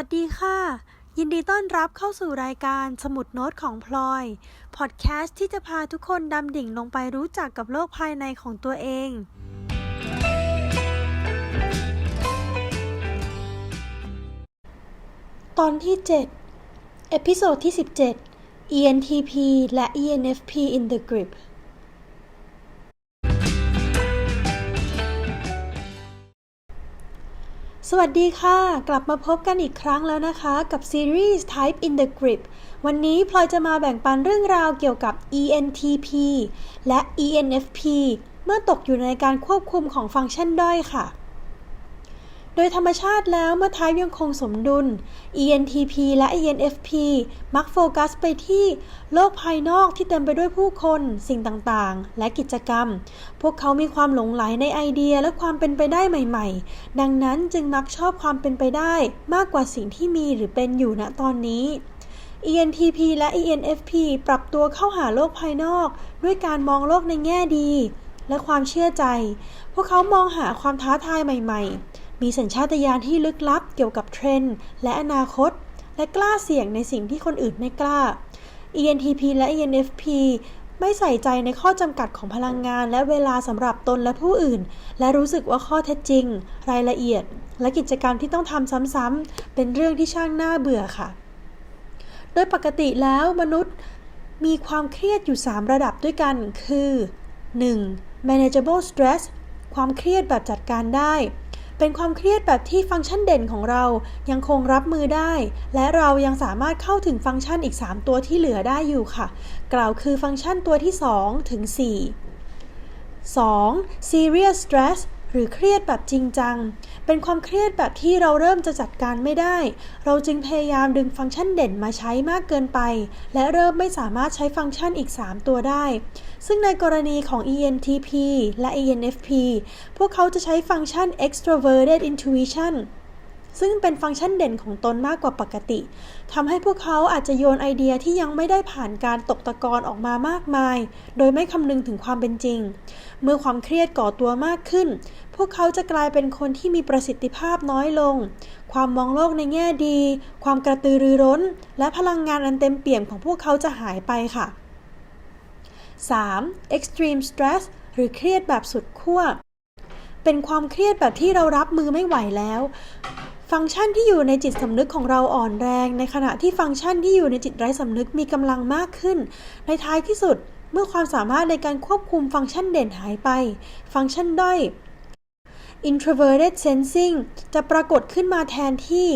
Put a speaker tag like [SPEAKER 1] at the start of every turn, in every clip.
[SPEAKER 1] วัสดีค่ะ ยินดีต้อนรับเข้าสู่รายการสมุดโน้ตของพลอย พอดแคสต์ที่จะพาทุกคนดำดิ่งลงไปรู้จักกับโลกภายในของตัวเอง ตอนที่ 7 เอพิโซดที่ 17 ENTP และ ENFP in the grip สวัสดีค่ะ กลับมาพบกันอีกครั้งแล้วนะคะ กับซีรีส์ Type in the Grip วันนี้พลอยจะมาแบ่งปันเรื่องราวเกี่ยวกับ ENTP และ ENFP เมื่อตกอยู่ในการควบคุมของฟังก์ชันด้อยค่ะ โดยธรรมชาติแล้วเมื่อ Type ยังคงสมดุล ENTP และ ENFP มักโฟกัสไปที่โลกภายนอกที่เต็มไปด้วยผู้คน สิ่งต่างๆ และกิจกรรม พวกเขามีความหลงไหลในไอเดียและความเป็นไปได้ใหม่ ๆ ดังนั้นจึงมักชอบความเป็นไปได้มากกว่าสิ่งที่มีหรือเป็นอยู่ณตอนนี้ ENTP และ ENFP ปรับตัวเข้าหาโลกภายนอก ด้วยการมองโลกในแง่ดี และความเชื่อใจ พวกเขามองหาความท้าทายใหม่ ๆ มีสัญชาตญาณที่ลึกลับเกี่ยวกับเทรนด์และอนาคต และกล้าเสี่ยงในสิ่งที่คนอื่นไม่กล้า ENTP และ ENFP ไม่ใส่ใจในข้อจำกัดของพลังงานและเวลาสำหรับตนและผู้อื่น และรู้สึกว่าข้อเท็จจริง รายละเอียด และกิจกรรมที่ต้องทำซ้ำๆเป็นเรื่องที่ช่างน่าเบื่อค่ะ โดยปกติแล้วมนุษย์มีความเครียดอยู่ 3 ระดับด้วยกันคือ 1. manageable stress ความเครียดแบบจัดการได้ เป็นความเครียดแบบที่ฟังก์ชันเด่นของเรายังคงรับมือได้ และเรายังสามารถเข้าถึงฟังก์ชันอีก 3 ตัวที่เหลือได้อยู่ค่ะ กล่าวคือฟังก์ชันตัวที่ 2 ถึง 4 2. serious stress หรือเครียดแบบจริงจัง เป็นความเครียดแบบที่เราเริ่มจะจัดการไม่ได้ เราจึงพยายามดึงฟังก์ชันเด่นมาใช้มากเกินไป และเริ่มไม่สามารถใช้ฟังก์ชันอีก 3 ตัวได้ ซึ่งในกรณีของ ENTP และ ENFP พวกเขาจะใช้ฟังก์ชัน extroverted intuition ซึ่งเป็นฟังก์ชันเด่นของตนมากกว่าปกติ ทำให้พวกเขาอาจจะโยนไอเดียที่ยังไม่ได้ผ่านการตกตะกอนออกมามากมาย โดยไม่คำนึงถึงความเป็นจริง เมื่อความเครียดก่อตัวมากขึ้น พวกเขาจะกลายเป็นคนที่มีประสิทธิภาพน้อยลง ความมองโลกในแง่ดี ความกระตือรือร้น และพลังงานอันเต็มเปี่ยมของพวกเขาจะหายไปค่ะ 3. extreme stress หรือเครียดแบบสุดขั้ว เป็นความเครียดแบบที่เรารับมือไม่ไหวแล้ว ฟังก์ชันที่อยู่ในจิตสำนึกของเราอ่อนแรง ในขณะที่ฟังก์ชันที่อยู่ในจิตไร้สำนึกมีกำลังมากขึ้น ในท้ายที่สุดเมื่อความสามารถในการควบคุมฟังก์ชันเด่นหายไป ฟังก์ชันด้อย introverted sensing จะปรากฏขึ้นมาแทนที่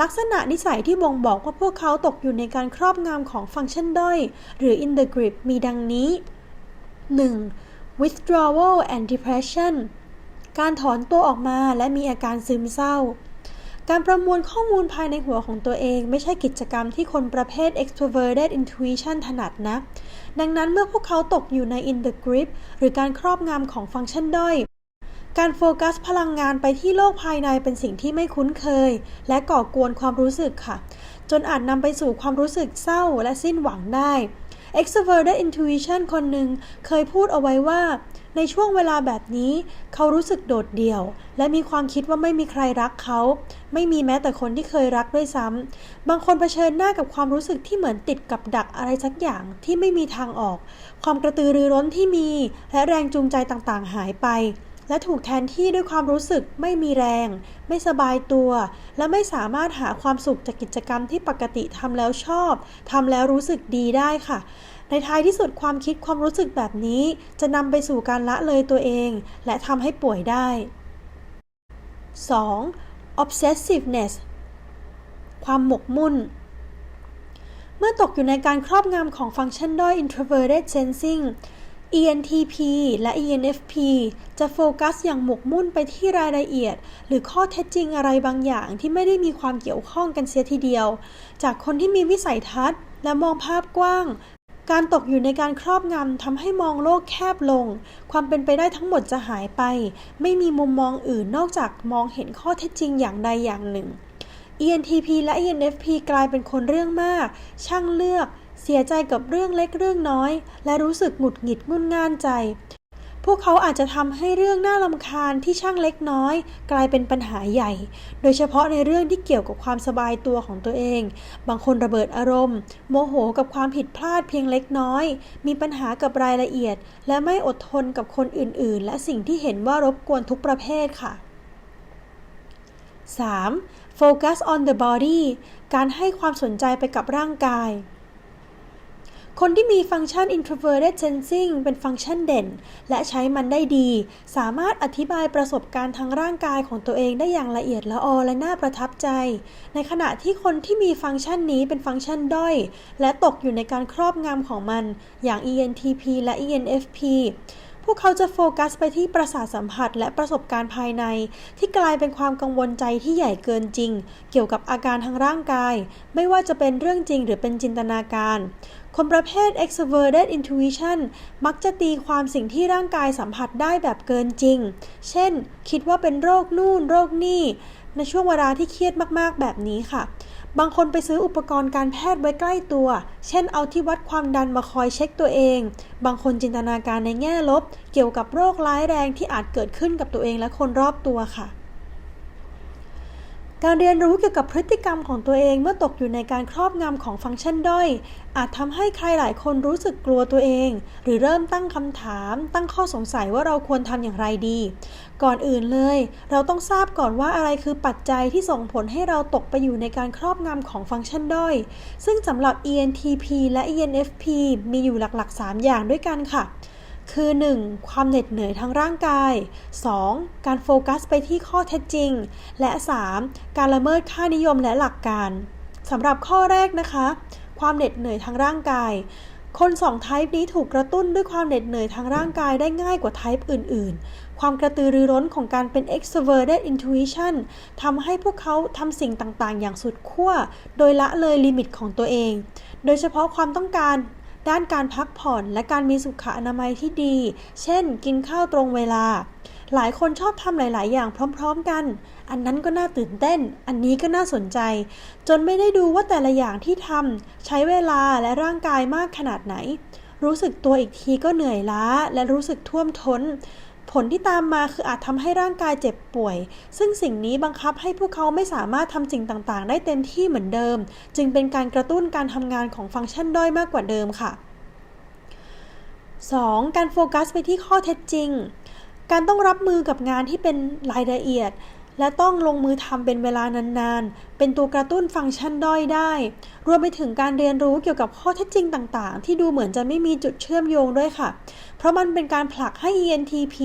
[SPEAKER 1] ลักษณะนิสัยที่บ่งบอกว่าพวกเขาตกอยู่ในการครอบงำของฟังก์ชันด้อย หรือ in the grip มีดังนี้ 1. withdrawal and depression การถอนตัวออกมาและมีอาการซึมเศร้า การประมวลข้อมูลภายในหัวของตัวเอง ไม่ใช่กิจกรรมที่คนประเภท extroverted intuition ถนัดนะ ดังนั้นเมื่อพวกเขาตกอยู่ใน in the grip หรือการครอบงำของฟังก์ชันด้อย การโฟกัสพลังงานไปที่โลกภายในเป็นสิ่งที่ไม่คุ้นเคย และก่อกวนความรู้สึกค่ะ จนอาจนำไปสู่ความรู้สึกเศร้าและสิ้นหวังได้ extroverted intuition คนหนึ่งเคยพูดเอาไว้ว่า ในช่วงเวลาแบบนี้ เขารู้สึกโดดเดี่ยว และมีความคิดว่าไม่มีใครรักเขา ไม่มีแม้แต่คนที่เคยรักด้วยซ้ำบางคนเผชิญหน้ากับความรู้สึกที่เหมือนติดกับดักอะไรสักอย่างที่ไม่มีทางออก ความกระตือรือร้นที่มี และแรงจูงใจต่างๆ หายไป และถูกแทนที่ด้วยความรู้สึกไม่มีแรง ไม่สบายตัว และไม่สามารถหาความสุขจากกิจกรรมที่ปกติทำแล้วชอบทำแล้วรู้สึกดีได้ค่ะ ในท้ายที่สุดความคิดความรู้สึกแบบนี้ จะนำไปสู่การละเลยตัวเอง และทำให้ป่วยได้ 2. obsessiveness ความหมกมุ่น เมื่อตกอยู่ในการครอบงำของฟังก์ชันด้อย introverted sensing ENTP และ ENFP จะโฟกัสอย่างหมกมุ่นไปที่รายละเอียด หรือข้อเท็จจริงอะไรบางอย่างที่ไม่ได้มีความเกี่ยวข้องกันเสียทีเดียว จากคนที่มีวิสัยทัศน์ และมองภาพกว้าง การตกอยู่ในการครอบงำทำให้มองโลกแคบลง ความเป็นไปได้ทั้งหมดจะหายไป ไม่มีมุมมองอื่นนอกจากมองเห็นข้อเท็จจริงอย่างใดอย่างหนึ่ง ENTP และ ENFP กลายเป็นคนเรื่องมาก ช่างเลือก เสียใจกับเรื่องเล็กเรื่องน้อย และรู้สึกหงุดหงิดงุนง่านใจ พวกเขาอาจจะทำให้เรื่องน่ารำคาญที่ช่างเล็กน้อย กลายเป็นปัญหาใหญ่ โดยเฉพาะในเรื่องที่เกี่ยวกับความสบายตัวของตัวเอง บางคนระเบิดอารมณ์ โมโหกับความผิดพลาดเพียงเล็กน้อย มีปัญหากับรายละเอียด และไม่อดทนกับคนอื่นๆ และสิ่งที่เห็นว่ารบกวนทุกประเภทค่ะ 3. Focus on the body การให้ความสนใจไปกับร่างกาย คนที่มีฟังก์ชัน introverted sensing เป็นฟังก์ชันเด่น และใช้มันได้ดี สามารถอธิบายประสบการณ์ทางร่างกายของตัวเองได้อย่างละเอียดละออและน่าประทับใจ ในขณะที่คนที่มีฟังก์ชันนี้เป็นฟังก์ชันด้อย และตกอยู่ในการครอบงำของมัน อย่าง ENTP และ ENFP พวกเขาจะโฟกัสไปที่ประสาทสัมผัสและประสบการณ์ภายใน ที่กลายเป็นความกังวลใจที่ใหญ่เกินจริง เกี่ยวกับอาการทางร่างกาย ไม่ว่าจะเป็นเรื่องจริงหรือเป็นจินตนาการ คนประเภท extroverted intuition มักจะตีความสิ่งที่ร่างกายสัมผัสได้แบบเกินจริง เช่น คิดว่าเป็นโรคนู่นโรคนี่ในช่วงเวลาที่เครียดมากๆแบบนี้ค่ะ บางคนไปซื้ออุปกรณ์การแพทย์ไว้ใกล้ตัว เช่นเอาที่วัดความดันมาคอยเช็คตัวเอง บางคนจินตนาการในแง่ลบ เกี่ยวกับโรคร้ายแรงที่อาจเกิดขึ้นกับตัวเองและคนรอบตัวค่ะ การเรียนรู้เกี่ยวกับพฤติกรรมของตัวเองเมื่อตกอยู่ในการครอบงำของฟังก์ชันด้อย อาจทำให้ใครหลายคนรู้สึกกลัวตัวเอง หรือเริ่มตั้งคำถาม ตั้งข้อสงสัยว่าเราควรทำอย่างไรดี ก่อนอื่นเลย เราต้องทราบก่อนว่าอะไรคือปัจจัยที่ส่งผลให้เราตกไปอยู่ในการครอบงำของฟังก์ชันด้อย ซึ่งสำหรับ ENTP และ ENFP มีอยู่หลักๆ 3 อย่างด้วยกันค่ะ คือ 1. ความเหน็ดเหนื่อยทางร่างกาย 2. การโฟกัสไปที่ข้อเท็จจริง และ 3. การละเมิดค่านิยมและหลักการสำหรับข้อแรกนะคะ ความเหน็ดเหนื่อยทางร่างกาย คนสองไทป์นี้ถูกกระตุ้นด้วยความเหน็ดเหนื่อยทางร่างกายได้ง่ายกว่าไทป์อื่น ๆ ความกระตือรือร้นของการเป็น extroverted intuition ทำให้พวกเขาทำสิ่งต่าง ๆ อย่างสุดขั้ว โดยละเลยลิมิตของตัวเอง โดยเฉพาะความต้องการ ด้านการพักผ่อนและการมีสุขอนามัยที่ดี เช่น กินข้าวตรงเวลา หลายคนชอบทำหลาย ๆ อย่างพร้อม ๆ กัน อันนั้นก็น่าตื่นเต้น อันนี้ก็น่าสนใจ จนไม่ได้ดูว่าแต่ละอย่างที่ทำใช้เวลาและร่างกายมากขนาดไหน รู้สึกตัวอีกทีก็เหนื่อยล้าและรู้สึกท่วมท้น ผลที่ตามมาคืออาจทำให้ร่างกายเจ็บป่วย ซึ่งสิ่งนี้บังคับให้พวกเขาไม่สามารถทำสิ่งต่างๆ ได้เต็มที่เหมือนเดิม จึงเป็นการกระตุ้นการทำงานของฟังก์ชันด้อยมากกว่าเดิมค่ะ 2. การโฟกัสไปที่ข้อเท็จจริง การต้องรับมือกับงานที่เป็นรายละเอียด และต้องลงมือทำเป็นเวลานานๆ เป็นตัวกระตุ้นฟังก์ชันด้อยได้ รวมไปถึงการเรียนรู้เกี่ยวกับข้อเท็จจริงต่างๆ ที่ดูเหมือนจะไม่มีจุดเชื่อมโยงด้วยค่ะ เพราะมันเป็นการผลักให้ ENTP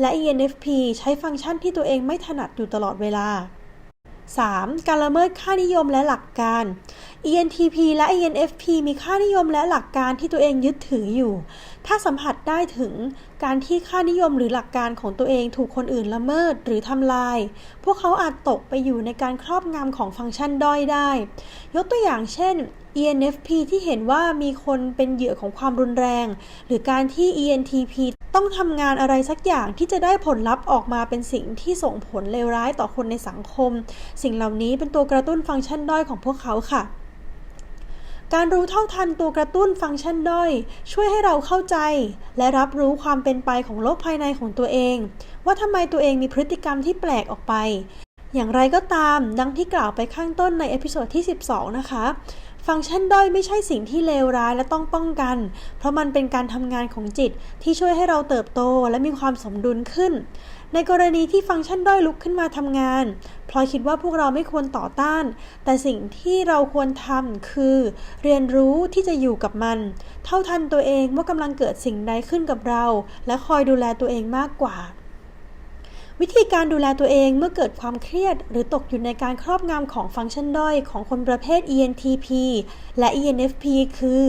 [SPEAKER 1] และ ENFP ใช้ฟังก์ชันที่ตัวเองไม่ถนัดอยู่ตลอดเวลา 3. การละเมิดค่านิยมและหลักการ ENTP และ ENFP มีค่านิยมและหลักการที่ตัวเองยึดถืออยู่ ถ้าสัมผัสได้ถึง การที่ค่านิยมหรือหลักการของตัวเองถูกคนอื่นละเมิดหรือทำลาย พวกเขาอาจตกไปอยู่ในการครอบงำของฟังก์ชันด้อยได้ ยกตัวอย่างเช่น ENFP ที่เห็นว่ามีคนเป็นเหยื่อของความรุนแรง หรือการที่ ENTP ต้องทำงานอะไรสักอย่างที่จะได้ผลลัพธ์ออกมาเป็นสิ่งที่ส่งผลเลวร้ายต่อคนในสังคม สิ่งเหล่านี้เป็นตัวกระตุ้นฟังก์ชันด้อยของพวกเขาค่ะ การรู้เท่าทันตัวกระตุ้นฟังก์ชันด้อย ช่วยให้เราเข้าใจ และรับรู้ความเป็นไปของโลกภายในของตัวเอง ว่าทำไมตัวเองมีพฤติกรรมที่แปลกออกไป อย่างไรก็ตาม ดังที่กล่าวไปข้างต้นในเอพิโซดที่ 12 นะคะ ฟังก์ชันด้อยไม่ใช่สิ่งที่เลวร้ายและต้องป้องกัน เพราะมันเป็นการทำงานของจิตที่ช่วยให้เราเติบโตและมีความสมดุลขึ้น ในกรณีที่ฟังก์ชันด้อยลุกขึ้นมาทำงาน พลอยคิดว่าพวกเราไม่ควรต่อต้าน แต่สิ่งที่เราควรทำคือ เรียนรู้ที่จะอยู่กับมัน เท่าทันตัวเองว่ากำลังเกิดสิ่งใดขึ้นกับเรา และคอยดูแลตัวเองมากกว่าวิธีการดูแลตัวเองเมื่อเกิดความเครียด หรือตกอยู่ในการครอบงำของฟังก์ชันด้อยของคนประเภท ENTP และ ENFP คือ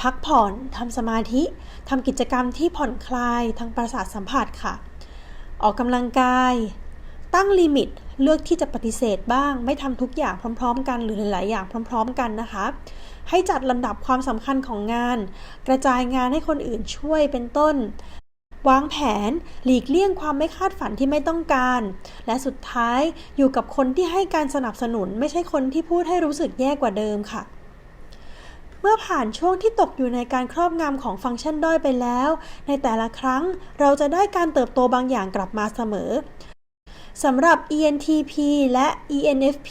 [SPEAKER 1] พักผ่อน ทำสมาธิ ทำกิจกรรมที่ผ่อนคลายทางประสาทสัมผัสค่ะ ออกกำลังกาย ตั้งลิมิตเลือกที่จะปฏิเสธบ้าง ไม่ทำทุกอย่างพร้อม ๆ กันหรือหลาย ๆ อย่างพร้อม ๆ กันนะคะ ให้จัดลำดับความสำคัญของงาน กระจายงานให้คนอื่นช่วยเป็นต้น วางแผนหลีกเลี่ยงความไม่คาดฝันที่ไม่ต้องการ และสุดท้ายอยู่กับคนที่ให้การสนับสนุน ไม่ใช่คนที่พูดให้รู้สึกแย่กว่าเดิมค่ะ เมื่อผ่านช่วงที่ตกอยู่ในการครอบงำของฟังก์ชันด้อยไปแล้ว ในแต่ละครั้งเราจะได้การเติบโตบางอย่างกลับมาเสมอสำหรับ ENTP และ ENFP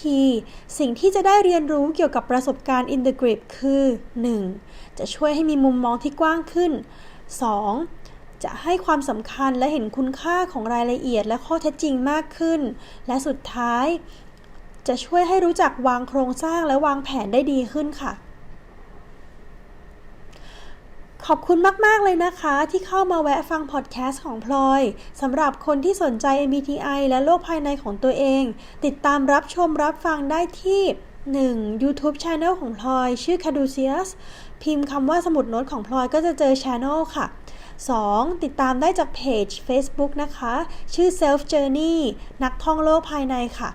[SPEAKER 1] สิ่งที่จะได้เรียนรู้เกี่ยวกับประสบการณ์ in the grip คือ 1. จะช่วยให้มีมุมมองที่กว้างขึ้น 2. จะให้ความสำคัญและเห็นคุณค่าของรายละเอียดและข้อเท็จจริงมากขึ้น และสุดท้าย จะช่วยให้รู้จักวางโครงสร้างและวางแผนได้ดีขึ้นค่ะ ขอบคุณมาก ๆ เลยนะคะ ที่เข้ามาแวะฟังพอดแคสต์ของพลอยสำหรับคนที่สนใจ MBTI และโลกภายในของตัวเอง ติดตามรับชมรับฟังได้ที่ 1. YouTube Channel ของพลอย ชื่อ Caduceus พิมพ์คำว่าสมุดโน้ตของพลอยก็จะเจอ Channel ค่ะ 2. ติดตามได้จากเพจ Facebook นะคะ ชื่อ Self Journey นักท่องโลกภายในค่ะ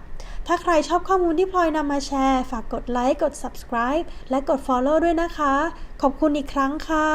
[SPEAKER 1] ถ้าใครชอบข้อมูลที่พลอยนำมาแชร์ ฝากกดไลค์ กด subscribe และกด follow ด้วยนะคะ ขอบคุณอีกครั้งค่ะ